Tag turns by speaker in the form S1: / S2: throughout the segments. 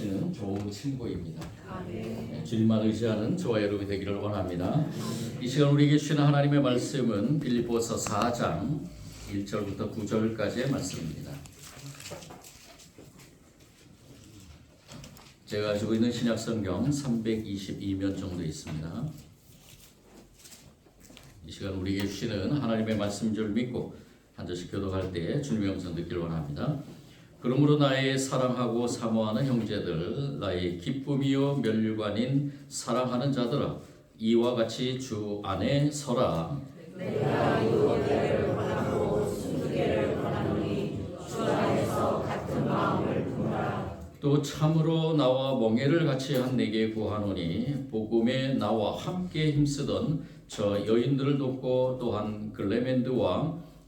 S1: 기도하시는 좋은 친구입니다. 네, 주님만 의지하는 저와 여러분이 되기를 원합니다. 이 시간 우리에게 주시는 하나님의 말씀은 빌립보서 4장 1절부터 9절까지의 말씀입니다. 제가 가지고 있는 신약 성경 322면 정도 있습니다. 이 시간 우리에게 주시는 하나님의 말씀 줄 믿고 한 절씩 교독할 때 주님의 음성 듣길 원합니다. 그러므로 나의 사랑하고 사모하는 형제들 나의 기쁨이요 멸류관인 사랑하는 자들아 이와 같이 주 안에 서라. 또 참으로 나와 멍에를 같이 한 내게 구하노니 복음에 나와 함께 힘쓰던 저 여인들을 돕고 또한 글레멘드와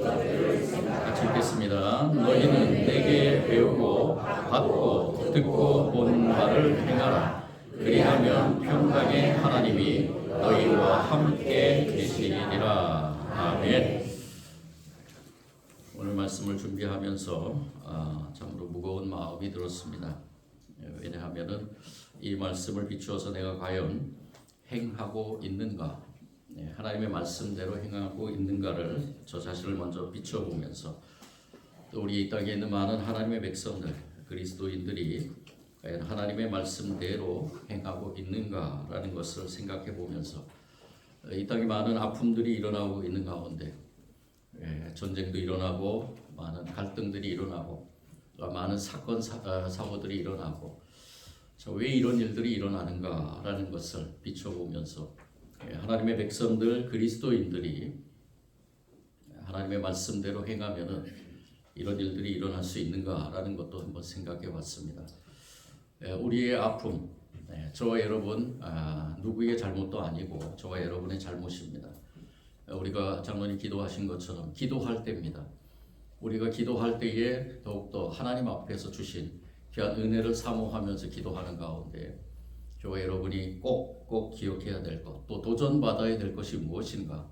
S1: 같이 읽겠습니다. 너희는 내게 배우고 받고 듣고 본 말을 행하라. 그리하면 평강의 하나님이 너희와 함께 계시리라. 아멘. 오늘 말씀을 준비하면서 아, 참으로 무거운 마음이 들었습니다. 예, 왜냐하면은 이 말씀을 비추어서 내가 과연 행하고 있는가 네, 하나님의 말씀대로 행하고 있는가를 저 자신을 먼저 비춰보면서 또 우리 이 땅에 있는 많은 하나님의 백성들 그리스도인들이 과연 하나님의 말씀대로 행하고 있는가라는 것을 생각해 보면서 이 땅에 많은 아픔들이 일어나고 있는 가운데 예, 전쟁도 일어나고 많은 갈등들이 일어나고 또 많은 사건 사, 아, 사고들이 일어나고 자, 왜 이런 일들이 일어나는가라는 것을 비춰보면서 예, 하나님의 백성들 그리스도인들이 하나님의 말씀대로 행하면은 이런 일들이 일어날 수 있는가라는 것도 한번 생각해 봤습니다. 예, 우리의 아픔, 예, 저와 여러분 아, 누구의 잘못도 아니고 저와 여러분의 잘못입니다. 예, 우리가 장로님 기도하신 것처럼 기도할 때입니다. 우리가 기도할 때에 더욱더 하나님 앞에서 주신 귀한 은혜를 사모하면서 기도하는 가운데 저와 여러분이 꼭 꼭 기억해야 될 것, 또 도전받아야 될 것이 무엇인가?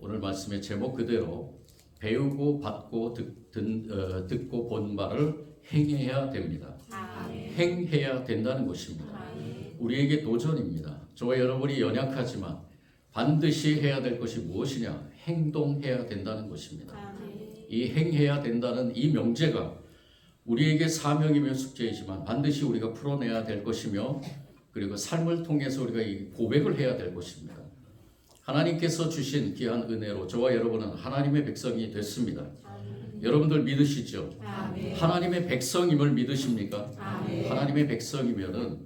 S1: 오늘 말씀의 제목 그대로 배우고 받고 듣, 듣, 어, 듣고 본 바를 행해야 됩니다. 행해야 된다는 것입니다. 우리에게 도전입니다. 저와 여러분이 연약하지만 반드시 해야 될 것이 무엇이냐? 행동해야 된다는 것입니다. 이 행해야 된다는 이 명제가 우리에게 사명이며 숙제이지만 반드시 우리가 풀어내야 될 것이며 그리고 삶을 통해서 우리가 이 고백을 해야 될 것입니다. 하나님께서 주신 귀한 은혜로 저와 여러분은 하나님의 백성이 됐습니다. 여러분들 믿으시죠? 하나님의 백성임을 믿으십니까? 하나님의 백성이면은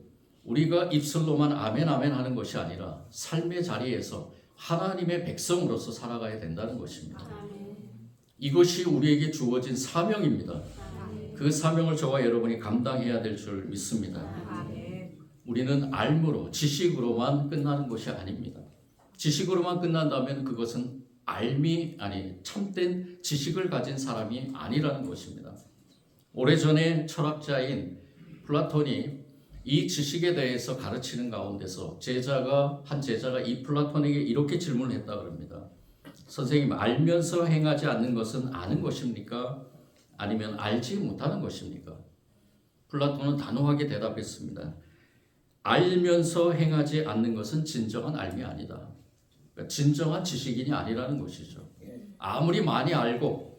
S1: 우리가 입술로만 아멘 아멘 하는 것이 아니라 삶의 자리에서 하나님의 백성으로서 살아가야 된다는 것입니다. 이것이 우리에게 주어진 사명입니다. 그 사명을 저와 여러분이 감당해야 될 줄 믿습니다. 우리는 알므로 지식으로만 끝나는 것이 아닙니다. 지식으로만 끝난다면 그것은 알미 아니 참된 지식을 가진 사람이 아니라는 것입니다. 오래전에 철학자인 플라톤이 이 지식에 대해서 가르치는 가운데서 제자가 한 제자가 이 플라톤에게 이렇게 질문을 했다 그럽니다. 선생님 알면서 행하지 않는 것은 아는 것입니까? 아니면 알지 못하는 것입니까? 플라톤은 단호하게 대답했습니다. 알면서 행하지 않는 것은 진정한 알미 아니다. 그러니까 진정한 지식인이 아니라는 것이죠. 아무리 많이 알고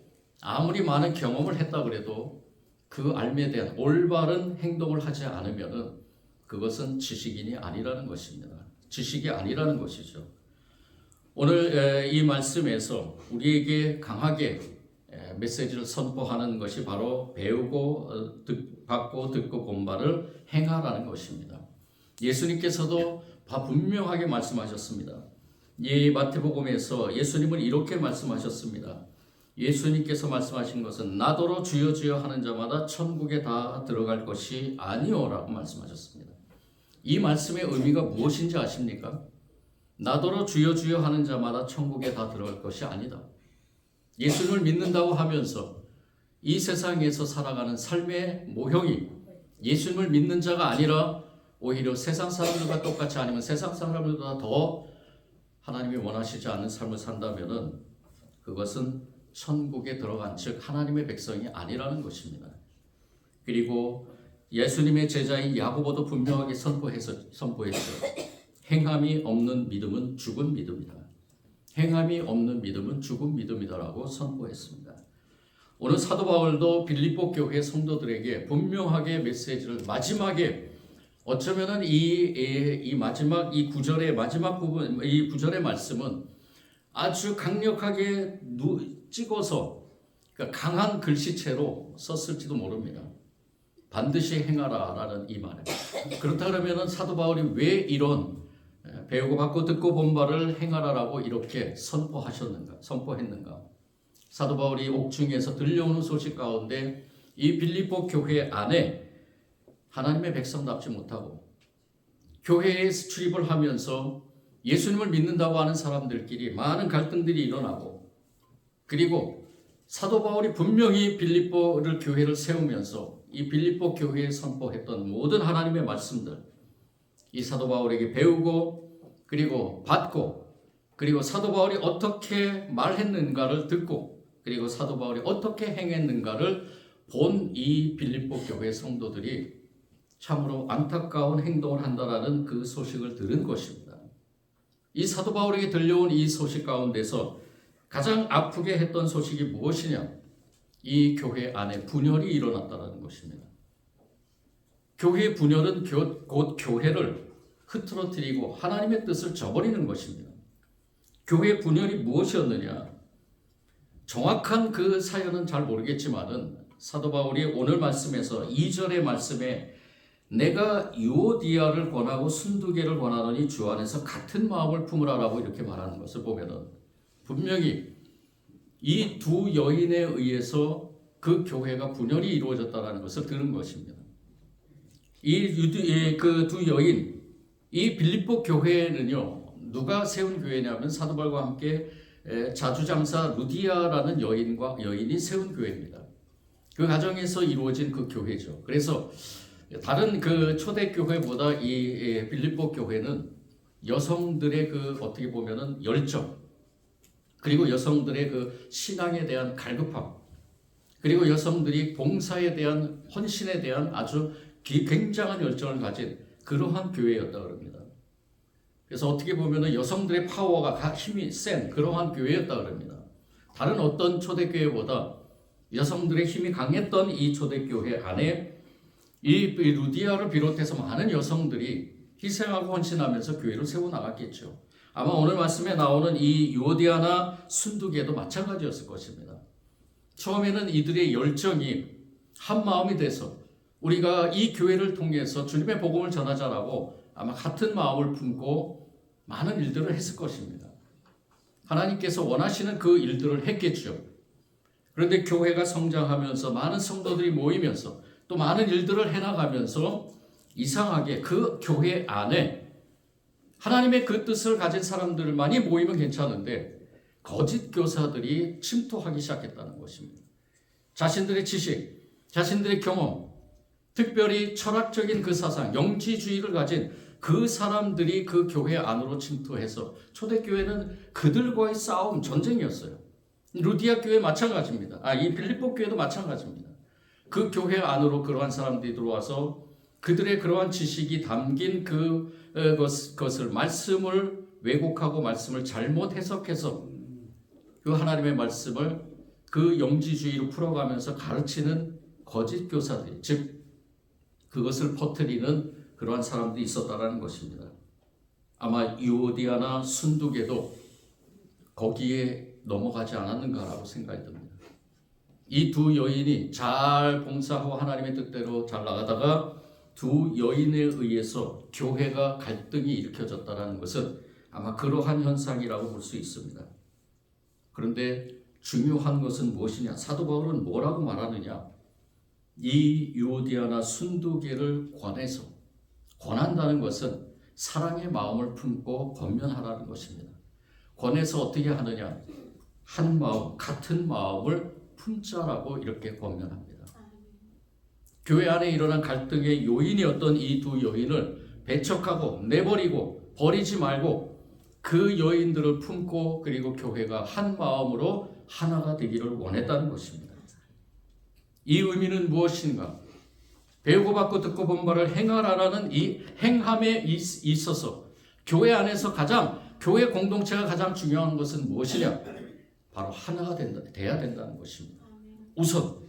S1: 아무리 많은 경험을 했다 그래도 그 알미에 대한 올바른 행동을 하지 않으면은 그것은 지식인이 아니라는 것입니다. 지식이 아니라는 것이죠. 오늘 에, 이 말씀에서 우리에게 강하게 에, 메시지를 선포하는 것이 바로 배우고 어, 듣, 받고 듣고 본 바를 행하라는 것입니다. 예수님께서도 바 분명하게 말씀하셨습니다. 이 마태복음에서 예수님은 이렇게 말씀하셨습니다. 예수님께서 말씀하신 것은 나더러 주여 주여 하는 자마다 천국에 다 들어갈 것이 아니오라고 말씀하셨습니다. 이 말씀의 의미가 무엇인지 아십니까? 나더러 주여 주여 하는 자마다 천국에 다 들어갈 것이 아니다. 예수님을 믿는다고 하면서 이 세상에서 살아가는 삶의 모형이 예수님을 믿는 자가 아니라 오히려 세상 사람들과 똑같이 아니면 세상 사람들보다 더 하나님이 원하시지 않는 삶을 산다면은 그것은 천국에 들어간 즉 하나님의 백성이 아니라는 것입니다. 그리고 예수님의 제자인 야고보도 분명하게 선포해서 선포했어요. 행함이 없는 믿음은 죽은 믿음이다. 행함이 없는 믿음은 죽은 믿음이다라고 선포했습니다. 오늘 사도 바울도 빌립보 교회 성도들에게 분명하게 메시지를 마지막에 어쩌면은 이, 이, 이 마지막 이 구절의 마지막 부분 이 구절의 말씀은 아주 강력하게 누, 찍어서 그러니까 강한 글씨체로 썼을지도 모릅니다. 반드시 행하라라는 이 말을. 그렇다 그러면은 사도 바울이 왜 이런 배우고 받고 듣고 본 바를 행하라라고 이렇게 선포하셨는가? 선포했는가? 사도 바울이 옥중에서 들려오는 소식 가운데 이 빌립보 교회 안에 하나님의 백성답지 못하고 교회에 출입을 하면서 예수님을 믿는다고 하는 사람들끼리 많은 갈등들이 일어나고 그리고 사도 바울이 분명히 빌립보를 교회를 세우면서 이 빌립보 교회에 선포했던 모든 하나님의 말씀들 이 사도 바울에게 배우고 그리고 받고 그리고 사도 바울이 어떻게 말했는가를 듣고 그리고 사도 바울이 어떻게 행했는가를 본 이 빌립보 교회 성도들이 참으로 안타까운 행동을 한다라는 그 소식을 들은 것입니다. 이 사도 바울에게 들려온 이 소식 가운데서 가장 아프게 했던 소식이 무엇이냐? 이 교회 안에 분열이 일어났다는 것입니다. 교회 분열은 곧 교회를 흐트러뜨리고 하나님의 뜻을 저버리는 것입니다. 교회 분열이 무엇이었느냐? 정확한 그 사연은 잘 모르겠지만은 사도 바울이 오늘 말씀에서 2절의 말씀에 내가 유오디아를 권하고 순두개를 권하더니 주 안에서 같은 마음을 품으라라고 이렇게 말하는 것을 보면은 분명히 이 두 여인에 의해서 그 교회가 분열이 이루어졌다는 것을 들은 것입니다. 이 그 두 여인, 이 빌립보 교회는요 누가 세운 교회냐면 사도발과 함께 자주장사 루디아라는 여인과 여인이 세운 교회입니다. 그 가정에서 이루어진 그 교회죠. 그래서 다른 그 초대 교회보다 이 빌립보 교회는 여성들의 그 어떻게 보면은 열정 그리고 여성들의 그 신앙에 대한 갈급함 그리고 여성들이 봉사에 대한 헌신에 대한 아주 굉장한 열정을 가진 그러한 교회였다 그럽니다. 그래서 어떻게 보면은 여성들의 파워가 힘이 센 그러한 교회였다 그럽니다. 다른 어떤 초대교회보다 여성들의 힘이 강했던 이 초대교회 안에 이 루디아를 비롯해서 많은 여성들이 희생하고 헌신하면서 교회를 세워 나갔겠죠. 아마 오늘 말씀에 나오는 이 요디아나 순두개도 마찬가지였을 것입니다. 처음에는 이들의 열정이 한 마음이 돼서 우리가 이 교회를 통해서 주님의 복음을 전하자라고 아마 같은 마음을 품고 많은 일들을 했을 것입니다. 하나님께서 원하시는 그 일들을 했겠죠. 그런데 교회가 성장하면서 많은 성도들이 모이면서 또 많은 일들을 해나가면서 이상하게 그 교회 안에 하나님의 그 뜻을 가진 사람들만이 모이면 괜찮은데 거짓 교사들이 침투하기 시작했다는 것입니다. 자신들의 지식, 자신들의 경험, 특별히 철학적인 그 사상, 영지주의를 가진 그 사람들이 그 교회 안으로 침투해서 초대교회는 그들과의 싸움, 전쟁이었어요. 루디아 교회 마찬가지입니다. 아, 이 빌립보 교회도 마찬가지입니다. 그 교회 안으로 그러한 사람들이 들어와서 그들의 그러한 지식이 담긴 그 어, 것, 것을 말씀을 왜곡하고 말씀을 잘못 해석해서 그 하나님의 말씀을 그 영지주의로 풀어가면서 가르치는 거짓 교사들이 즉 그것을 퍼뜨리는 그러한 사람들이 있었다라는 것입니다. 아마 유오디아나 순두계도 거기에 넘어가지 않았는가라고 생각이 듭니다. 이 두 여인이 잘 봉사하고 하나님의 뜻대로 잘 나가다가 두 여인에 의해서 교회가 갈등이 일으켜졌다는 것은 아마 그러한 현상이라고 볼 수 있습니다. 그런데 중요한 것은 무엇이냐? 사도 바울은 뭐라고 말하느냐? 이 유오디아나 순두개를 권해서 권한다는 것은 사랑의 마음을 품고 권면하라는 것입니다. 권해서 어떻게 하느냐? 한 마음, 같은 마음을 품자라고 이렇게 권면합니다. 교회 안에 일어난 갈등의 요인이었던 이두 여인을 배척하고 내버리고 버리지 말고 그 여인들을 품고 그리고 교회가 한 마음으로 하나가 되기를 원했다는 것입니다. 이 의미는 무엇인가? 배우고 받고 듣고 본 바를 행하라라는 이 행함에 있- 있어서 교회 안에서 가장 교회 공동체가 가장 중요한 것은 무엇이냐? 바로 하나가 된다, 돼야 된다는 것입니다. 우선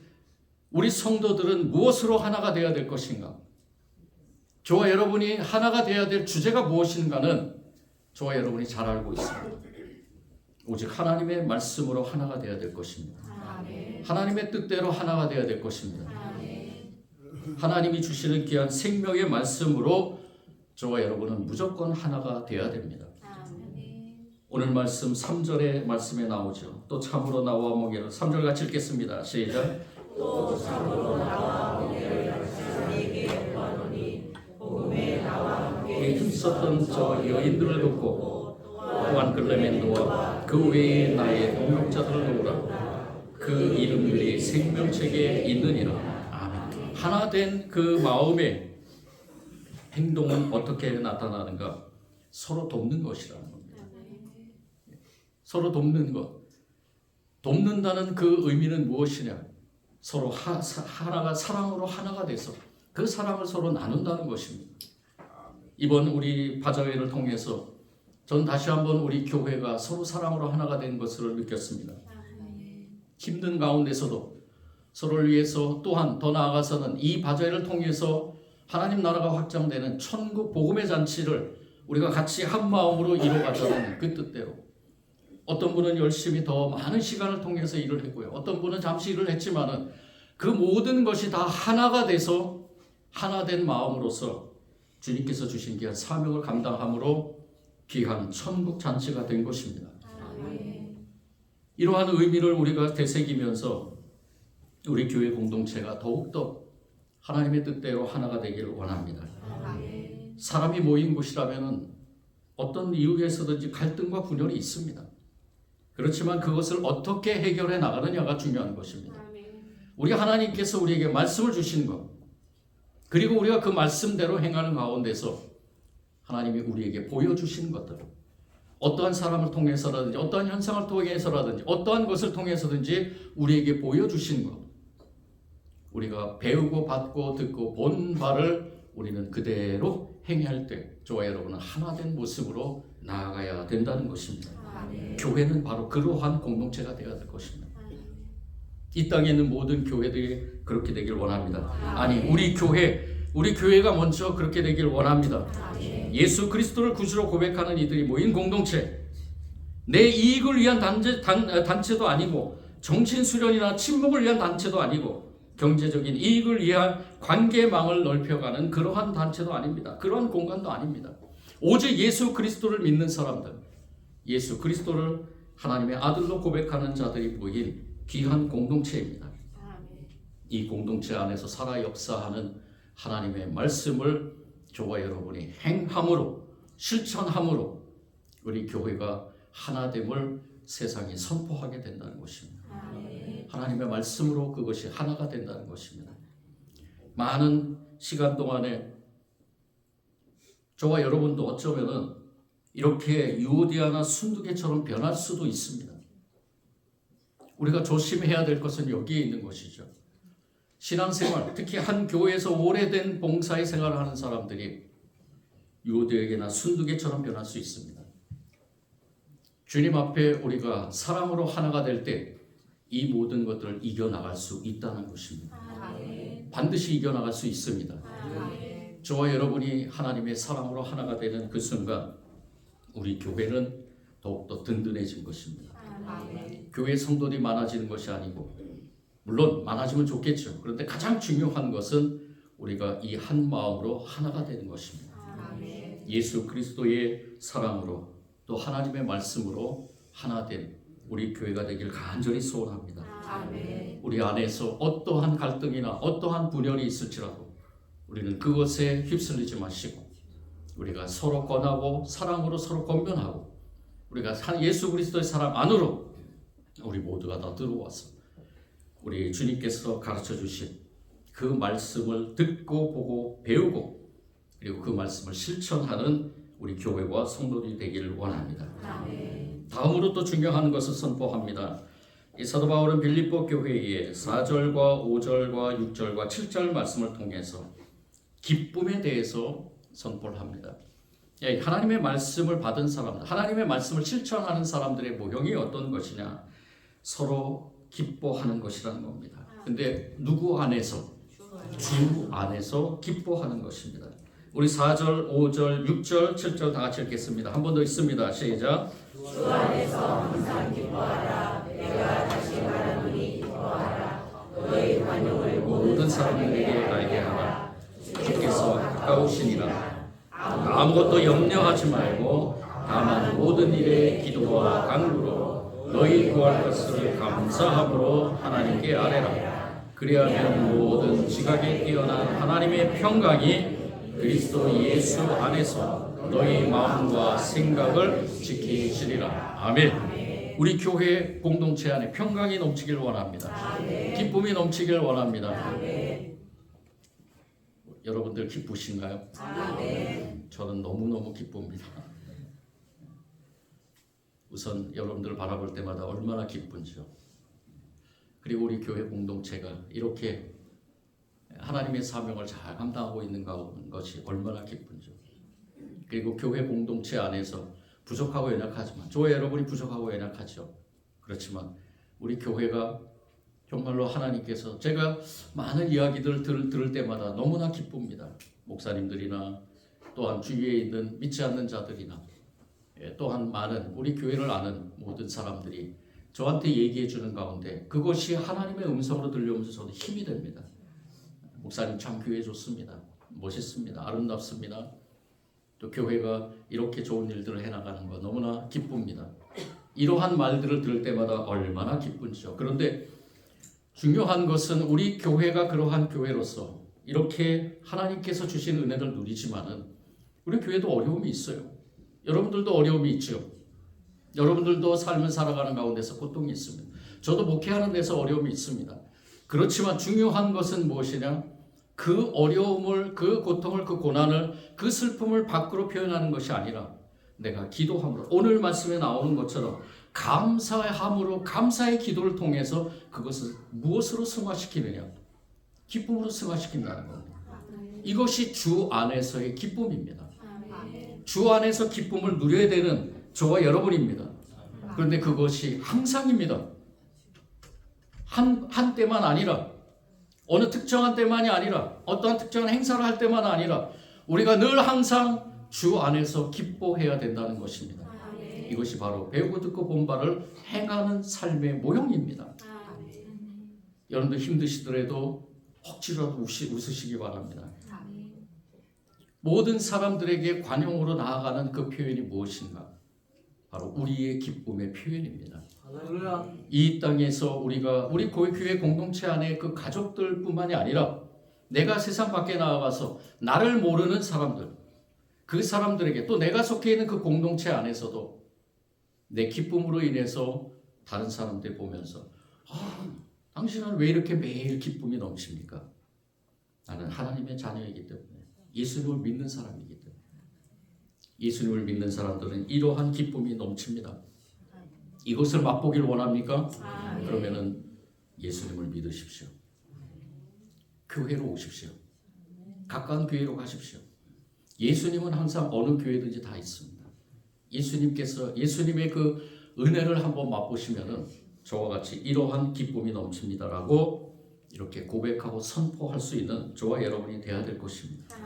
S1: 우리 성도들은 무엇으로 하나가 되어야 될 것인가? 저와 여러분이 하나가 되어야 될 주제가 무엇인가는 저와 여러분이 잘 알고 있습니다. 오직 하나님의 말씀으로 하나가 되어야 될 것입니다. 하나님의 뜻대로 하나가 되어야 될 것입니다. 하나님이 주시는 귀한 생명의 말씀으로 저와 여러분은 무조건 하나가 되어야 됩니다. 오늘 말씀 3절의 말씀에 나오죠. 또 참으로 나와 먹이를 3절 같이 읽겠습니다. 시작. 이 힘썼던 저 여인들을 돕고 또한 글레멘도와 그 외에 나의 동역자들을 도우라 그 이름들이 생명책에 있느니라 아멘 하나 된 그 마음의 행동은 어떻게 나타나는가 서로 돕는 겁니다 서로 돕는 것. 돕는다는 그 의미는 무엇이냐? 서로 하, 사, 하나가 사랑으로 하나가 돼서 그 사랑을 서로 나눈다는 것입니다. 이번 우리 바자회를 통해서 전 다시 한번 우리 교회가 서로 사랑으로 하나가 된 것을 느꼈습니다. 힘든 가운데서도 서로를 위해서 또한 더 나아가서는 이 바자회를 통해서 하나님 나라가 확장되는 천국 복음의 잔치를 우리가 같이 한 마음으로 이루어가자는 그 뜻대로 어떤 분은 열심히 더 많은 시간을 통해서 일을 했고요. 어떤 분은 잠시 일을 했지만은 그 모든 것이 다 하나가 돼서 하나 된 마음으로서 주님께서 주신 귀한 사명을 감당함으로 귀한 천국 잔치가 된 것입니다. 이러한 의미를 우리가 되새기면서 우리 교회 공동체가 더욱더 하나님의 뜻대로 하나가 되기를 원합니다. 사람이 모인 곳이라면 어떤 이유에서든지 갈등과 분열이 있습니다. 그렇지만 그것을 어떻게 해결해 나가느냐가 중요한 것입니다. 우리 하나님께서 우리에게 말씀을 주신 것, 그리고 우리가 그 말씀대로 행하는 가운데서 하나님이 우리에게 보여주신 것들, 어떠한 사람을 통해서라든지, 어떠한 현상을 통해서라든지, 어떠한 것을 통해서든지 우리에게 보여주신 것, 우리가 배우고 받고 듣고 본 바를 우리는 그대로 행할 때, 저와 여러분은 하나 된 모습으로 나아가야 된다는 것입니다. 교회는 바로 그러한 공동체가 되어야 될 것입니다. 이 땅에 있는 모든 교회들이 그렇게 되길 원합니다. 아니, 우리 교회, 우리 교회가 먼저 그렇게 되길 원합니다. 예수 그리스도를 구주로 고백하는 이들이 모인 공동체, 내 이익을 위한 단체, 단, 단체도 아니고, 정신 수련이나 침묵을 위한 단체도 아니고, 경제적인 이익을 위한 관계망을 넓혀가는 그러한 단체도 아닙니다. 그러한 공간도 아닙니다. 오직 예수 그리스도를 믿는 사람들, 예수 그리스도를 하나님의 아들로 고백하는 자들이 모인 귀한 공동체입니다. 이 공동체 안에서 살아 역사하는 하나님의 말씀을 저와 여러분이 행함으로 실천함으로 우리 교회가 하나됨을 세상에 선포하게 된다는 것입니다. 하나님의 말씀으로 그것이 하나가 된다는 것입니다. 많은 시간 동안에 저와 여러분도 어쩌면은 이렇게 유오디아나 순두개처럼 변할 수도 있습니다. 우리가 조심해야 될 것은 여기에 있는 것이죠. 신앙생활, 특히 한 교회에서 오래된 봉사의 생활을 하는 사람들이 유오디에게나 순두개처럼 변할 수 있습니다. 주님 앞에 우리가 사랑으로 하나가 될 때 이 모든 것들을 이겨나갈 수 있다는 것입니다. 반드시 이겨나갈 수 있습니다. 저와 여러분이 하나님의 사랑으로 하나가 되는 그 순간 우리 교회는 더욱더 든든해진 것입니다.
S2: 아멘.
S1: 교회 성도들이 많아지는 것이 아니고 물론 많아지면 좋겠죠. 그런데 가장 중요한 것은 우리가 이 한 마음으로 하나가 되는 것입니다.
S2: 아멘.
S1: 예수 그리스도의 사랑으로 또 하나님의 말씀으로 하나 된 우리 교회가 되길 간절히 소원합니다.
S2: 아멘.
S1: 우리 안에서 어떠한 갈등이나 어떠한 분열이 있을지라도 우리는 그것에 휩쓸리지 마시고 우리가 서로 권하고 사랑으로 서로 권면하고 우리가 사- 예수 그리스도의 사랑 안으로 우리 모두가 다 들어와서 우리 주님께서 가르쳐 주신 그 말씀을 듣고 보고 배우고 그리고 그 말씀을 실천하는 우리 교회와 성도들이 되기를 원합니다.
S2: 아멘.
S1: 다음으로 또 중요한 것을 선포합니다. 이 사도 바울은 빌립보 교회의 4절과 5절과 6절과 7절 말씀을 통해서 기쁨에 대해서 선포를 합니다. 예, 하나님의 말씀을 받은 사람들, 하나님의 말씀을 실천하는 사람들의 모형이 어떤 것이냐? 서로 기뻐하는 것이라는 겁니다. 근데 누구 안에서? 주 안에서 기뻐하는 것입니다. 우리 4절, 5절, 6절, 7절 다 같이 읽겠습니다. 한 번 더 있습니다. 시작. 모든 사람들에게 알게 하라. 주께서 가까우시니라. 아무것도 염려하지 말고 다만 모든 일에 기도와 간구로 너희 구할 것을 감사함으로 하나님께 아뢰라. 그리하면 모든 지각에 뛰어난 하나님의 평강이 그리스도 예수 안에서 너희 마음과 생각을 지키시리라. 아멘. 우리 교회 공동체 안에 평강이 넘치길 원합니다. 기쁨이 넘치길 원합니다. 여러분들 기쁘신가요? 저는 너무너무 기쁩니다. 우선 여러분들 바라볼 때마다 얼마나 기쁜지요. 그리고 우리 교회 공동체가 이렇게 하나님의 사명을 잘 감당하고 있는 것이 얼마나 기쁜지요. 그리고 교회 공동체 안에서 부족하고 연약하지만 저 여러분이 부족하고 연약하죠. 그렇지만 우리 교회가 정말로 하나님께서 제가 많은 이야기들을 들, 들을 때마다 너무나 기쁩니다. 목사님들이나 또한 주위에 있는 믿지 않는 자들이나 예, 또한 많은 우리 교회를 아는 모든 사람들이 저한테 얘기해 주는 가운데 그것이 하나님의 음성으로 들려오면서 저도 힘이 됩니다. 목사님 참 교회 좋습니다. 멋있습니다. 아름답습니다. 또 교회가 이렇게 좋은 일들을 해나가는 거 너무나 기쁩니다. 이러한 말들을 들을 때마다 얼마나 기쁜지요. 그런데 중요한 것은 우리 교회가 그러한 교회로서 이렇게 하나님께서 주신 은혜를 누리지만은 우리 교회도 어려움이 있어요. 여러분들도 어려움이 있죠. 여러분들도 삶을 살아가는 가운데서 고통이 있습니다. 저도 목회하는 데서 어려움이 있습니다. 그렇지만 중요한 것은 무엇이냐? 그 어려움을, 그 고통을, 그 고난을, 그 슬픔을 밖으로 표현하는 것이 아니라 내가 기도함으로 오늘 말씀에 나오는 것처럼 감사함으로 감사의 기도를 통해서 그것을 무엇으로 승화시키느냐? 기쁨으로 승화시킨다는 겁니다. 이것이 주 안에서의 기쁨입니다. 주 안에서 기쁨을 누려야 되는 저와 여러분입니다. 그런데 그것이 항상입니다. 한, 한 때만 아니라 어느 특정한 때만이 아니라 어떠한 특정한 행사를 할 때만 아니라 우리가 늘 항상 주 안에서 기뻐해야 된다는 것입니다.
S2: 아멘.
S1: 이것이 바로 배우고 듣고 본 바를 행하는 삶의 모형입니다.
S2: 아멘.
S1: 여러분들 힘드시더라도 혹시라도 웃으시기 바랍니다. 모든 사람들에게 관용으로 나아가는 그 표현이 무엇인가? 바로 우리의 기쁨의 표현입니다. 이 땅에서 우리가 우리 교회 공동체 안에 그 가족들뿐만이 아니라 내가 세상 밖에 나아가서 나를 모르는 사람들 그 사람들에게 또 내가 속해 있는 그 공동체 안에서도 내 기쁨으로 인해서 다른 사람들 보면서 아, 당신은 왜 이렇게 매일 기쁨이 넘칩니까? 나는 하나님의 자녀이기 때문에 예수님을 믿는 사람이기 때문에 예수님을 믿는 사람들은 이러한 기쁨이 넘칩니다. 이것을 맛보길 원합니까? 그러면은 예수님을 믿으십시오. 교회로 오십시오. 가까운 교회로 가십시오. 예수님은 항상 어느 교회든지 다 있습니다. 예수님께서 예수님의 그 은혜를 한번 맛보시면은 저와 같이 이러한 기쁨이 넘칩니다라고 이렇게 고백하고 선포할 수 있는 저와 여러분이 되어야 될 것입니다.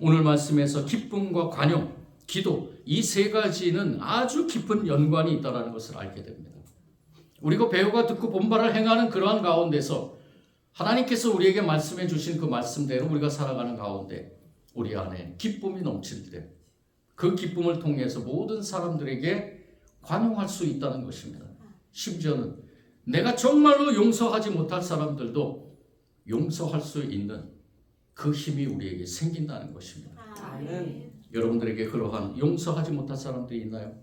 S1: 오늘 말씀에서 기쁨과 관용 기도 이 세 가지는 아주 깊은 연관이 있다는 것을 알게 됩니다. 우리가 배우가 듣고 본바를 행하는 그러한 가운데서 하나님께서 우리에게 말씀해 주신 그 말씀대로 우리가 살아가는 가운데 우리 안에 기쁨이 넘칠 때 그 기쁨을 통해서 모든 사람들에게 관용할 수 있다는 것입니다. 심지어는 내가 정말로 용서하지 못할 사람들도 용서할 수 있는 그 힘이 우리에게 생긴다는 것입니다.
S2: 아멘.
S1: 여러분들에게 그러한 용서하지 못할 사람들이 있나요?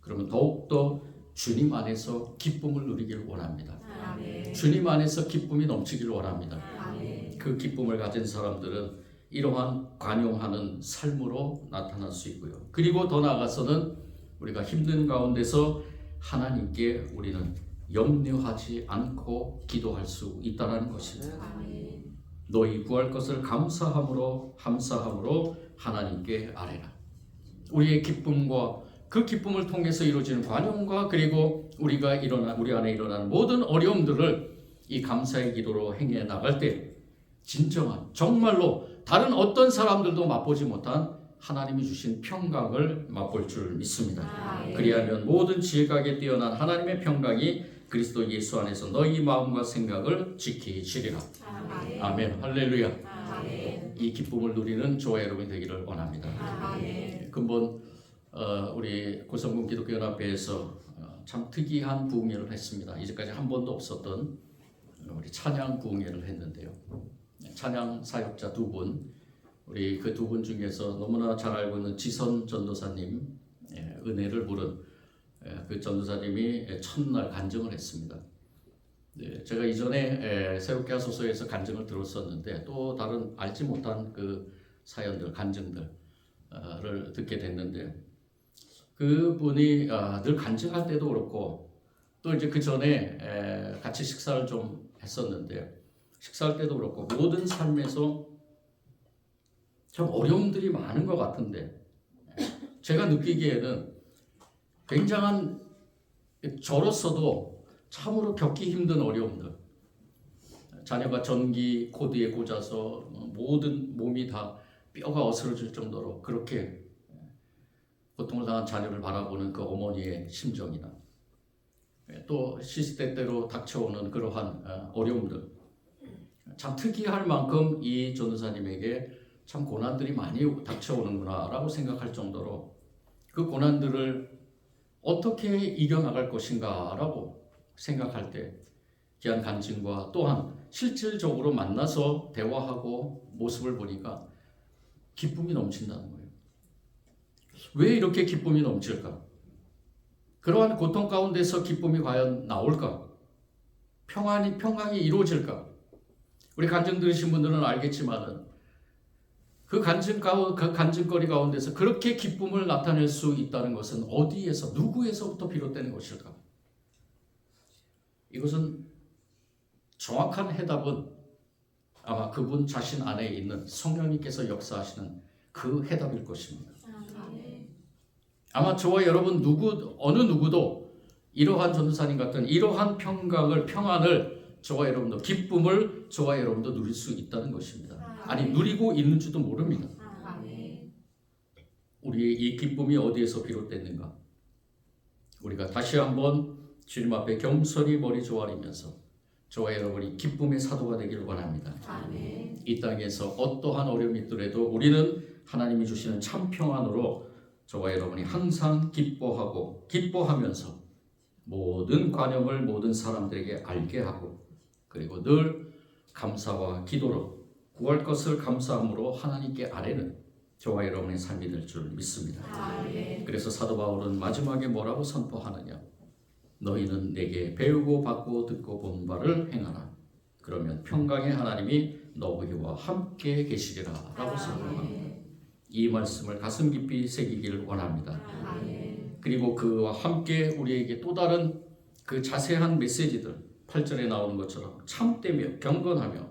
S1: 그러면 더욱더 주님 안에서 기쁨을 누리기를 원합니다.
S2: 아멘.
S1: 주님 안에서 기쁨이 넘치기를 원합니다.
S2: 아멘.
S1: 그 기쁨을 가진 사람들은 이러한 관용하는 삶으로 나타날 수 있고요. 그리고 더 나아가서는 우리가 힘든 가운데서 하나님께 우리는 염려하지 않고 기도할 수 있다는 것입니다.
S2: 아멘.
S1: 너희 구할 것을 감사함으로 감사함으로 하나님께 아뢰라. 우리의 기쁨과 그 기쁨을 통해서 이루어지는 관용과 그리고 우리가 일어나 우리 안에 일어나는 모든 어려움들을 이 감사의 기도로 행해 나갈 때 진정한 정말로 다른 어떤 사람들도 맛보지 못한 하나님이 주신 평강을 맛볼 줄 믿습니다.
S2: 아멘.
S1: 그리하면 모든 지혜각에 뛰어난 하나님의 평강이 그리스도 예수 안에서 너희 마음과 생각을 지키시리라.
S2: 아멘.
S1: 아멘. 할렐루야.
S2: 아멘.
S1: 이 기쁨을 누리는 저와 여러분이 되기를 원합니다.
S2: 아멘.
S1: 근본 어, 우리 고성군 기독교 연합회에서 어, 참 특이한 부흥회를 했습니다. 이제까지 한 번도 없었던 우리 찬양 부흥회를 했는데요. 찬양 사역자 두 분, 우리 그 두 분 중에서 너무나 잘 알고 있는 지선 전도사님 예, 은혜를 부른 예, 그 전도사님이 첫날 간증을 했습니다. 네, 제가 이전에 에, 새롭게 하소서에서 간증을 들었었는데 또 다른 알지 못한 그 사연들, 간증들을 듣게 됐는데 그분이 아, 늘 간증할 때도 그렇고 또 이제 그 전에 에, 같이 식사를 좀 했었는데 식사할 때도 그렇고 모든 삶에서 참 어려움들이 많은 것 같은데 제가 느끼기에는 굉장한 저로서도 참으로 겪기 힘든 어려움들. 자녀가 전기 코드에 꽂아서 모든 몸이 다 뼈가 어스러질 정도로 그렇게 고통을 당한 자녀를 바라보는 그 어머니의 심정이나 또 시시때때로 닥쳐오는 그러한 어, 어려움들 참 특이할 만큼 이 전도사님에게 참 고난들이 많이 닥쳐오는구나라고 생각할 정도로 그 고난들을 어떻게 이겨나갈 것인가라고 생각할 때 귀한 간증과 또한 실질적으로 만나서 대화하고 모습을 보니까 기쁨이 넘친다는 거예요. 왜 이렇게 기쁨이 넘칠까? 그러한 고통 가운데서 기쁨이 과연 나올까? 평안이 평강이 이루어질까? 우리 간증 들으신 분들은 알겠지만은 그 간증 가운 그 간증거리 가운데서 그렇게 기쁨을 나타낼 수 있다는 것은 어디에서 누구에서부터 비롯되는 것일까? 이것은 정확한 해답은 아마 그분 자신 안에 있는 성령님께서 역사하시는 그 해답일 것입니다.
S2: 아멘.
S1: 아마 저와 여러분 누구 어느 누구도 이러한 전도사님 같은 이러한 평강을 평안을 저와 여러분도 기쁨을 저와 여러분도 누릴 수 있다는 것입니다. 아니 누리고 있는지도 모릅니다.
S2: 아멘.
S1: 우리의 이 기쁨이 어디에서 비롯됐는가? 우리가 다시 한번 주님 앞에 겸손히 머리 조아리면서 저와 여러분이 기쁨의 사도가 되기를 원합니다.
S2: 아멘.
S1: 이 땅에서 어떠한 어려움이 있더라도 우리는 하나님이 주시는 참 평안으로 저와 여러분이 항상 기뻐하고 기뻐하면서 모든 관용을 모든 사람들에게 알게 하고 그리고 늘 감사와 기도로 구할 것을 감사함으로 하나님께 아뢰는 저와 여러분의 삶이 될 줄 믿습니다. 그래서 사도 바울은 마지막에 뭐라고 선포하느냐? 너희는 내게 배우고 받고 듣고 본 바를 행하라. 그러면 평강의 하나님이 너희와 함께 계시리라라고 선포합니다. 이 말씀을 가슴 깊이 새기기를 원합니다. 그리고 그와 함께 우리에게 또 다른 그 자세한 메시지들 8절에 나오는 것처럼 참되며 경건하며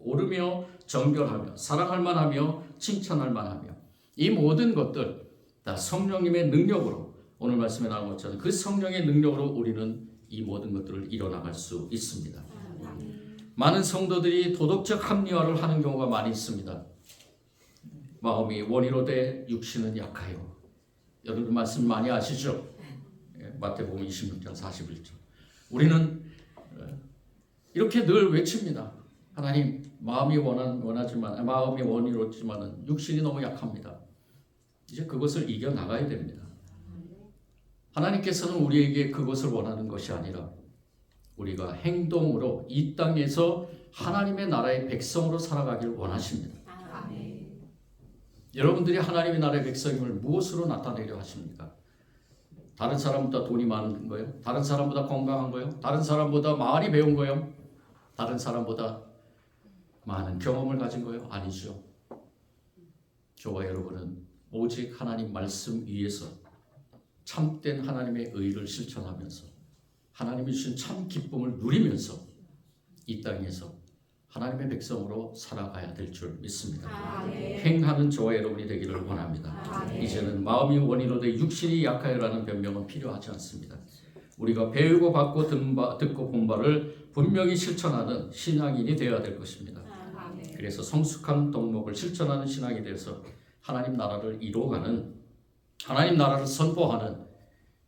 S1: 오르며 정결하며 사랑할 만하며 칭찬할 만하며 이 모든 것들 다 성령님의 능력으로 오늘 말씀에 나온 것처럼 그 성령의 능력으로 우리는 이 모든 것들을 이뤄나갈 수 있습니다. 많은 성도들이 도덕적 합리화를 하는 경우가 많이 있습니다. 마음이 원이로 돼 육신은 약하여 여러분 말씀 많이 아시죠? 예, 마태복음 26장 41절. 우리는 어, 이렇게 늘 외칩니다. 하나님 마음이 원한 원하지만 마음이 원이롭지만은 육신이 너무 약합니다. 이제 그것을 이겨 나가야 됩니다. 하나님께서는 우리에게 그것을 원하는 것이 아니라 우리가 행동으로 이 땅에서 하나님의 나라의 백성으로 살아가길 원하십니다.
S2: 아멘.
S1: 여러분들이 하나님의 나라의 백성임을 무엇으로 나타내려 하십니까? 다른 사람보다 돈이 많은 거예요? 다른 사람보다 건강한 거예요? 다른 사람보다 말이 배운 거예요? 다른 사람보다 많은 경험을 가진 거예요? 아니죠. 저와 여러분은 오직 하나님 말씀 위에서 참된 하나님의 의를 실천하면서 하나님이 주신 참 기쁨을 누리면서 이 땅에서 하나님의 백성으로 살아가야 될 줄 믿습니다.
S2: 아멘.
S1: 행하는 저와 여러분이 되기를 원합니다.
S2: 아멘.
S1: 이제는 마음이 원인으로 돼 육신이 약하여라는 변명은 필요하지 않습니다. 우리가 배우고 받고 듣고 본 바를 분명히 실천하는 신앙인이 되어야 될 것입니다.
S2: 아멘.
S1: 그래서 성숙한 덕목을 실천하는 신앙이 돼서 하나님 나라를 이루어가는 하나님 나라를 선포하는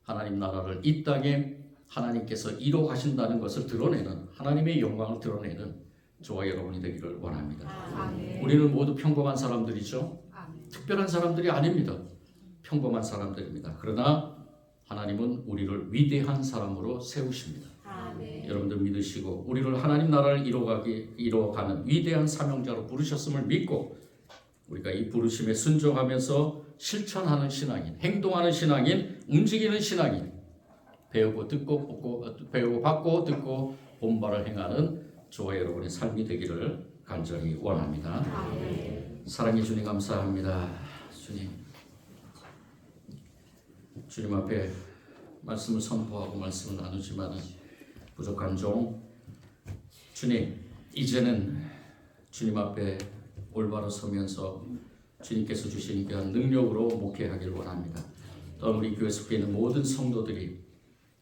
S1: 하나님 나라를 이 땅에 하나님께서 이루어가신다는 것을 드러내는 하나님의 영광을 드러내는 저와 여러분이 되기를 원합니다.
S2: 아멘.
S1: 우리는 모두 평범한 사람들이죠.
S2: 아멘.
S1: 특별한 사람들이 아닙니다. 평범한 사람들입니다. 그러나 하나님은 우리를 위대한 사람으로 세우십니다.
S2: 아멘.
S1: 여러분들 믿으시고 우리를 하나님 나라를 이루어가기 이루어가는 위대한 사명자로 부르셨음을 믿고 우리가 이 부르심에 순종하면서 실천하는 신앙인, 행동하는 신앙인, 움직이는 신앙인, 배우고 듣고 뽑고 배우고 받고 듣고 본바를 행하는 저와 여러분의 삶이 되기를 간절히 원합니다.
S2: 아멘.
S1: 사랑해 주님 감사합니다. 주님. 주님 앞에 말씀을 선포하고 말씀을 나누지만 부족한 종 주님 이제는 주님 앞에 올바로 서면서 주님께서 주신 귀한 능력으로 목회하길 원합니다. 또한 우리 교회 속에 있는 모든 성도들이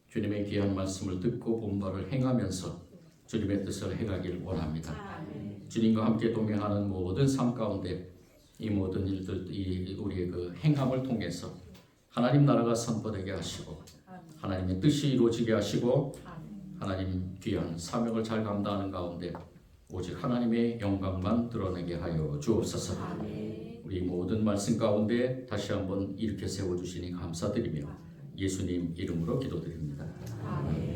S1: 주님의 귀한 말씀을 듣고 본바를 행하면서 주님의 뜻을 행하길 원합니다. 주님과 함께 동행하는 모든 삶 가운데 이 모든 일들 이 우리의 그 행함을 통해서 하나님 나라가 선포되게 하시고 하나님의 뜻이 이루어지게 하시고 하나님 귀한 사명을 잘 감당하는 가운데 오직 하나님의 영광만 드러내게 하여 주옵소서. 우리 모든 말씀 가운데 다시 한번 이렇게 세워 주시니 감사드리며 예수님 이름으로 기도드립니다.
S2: 아멘.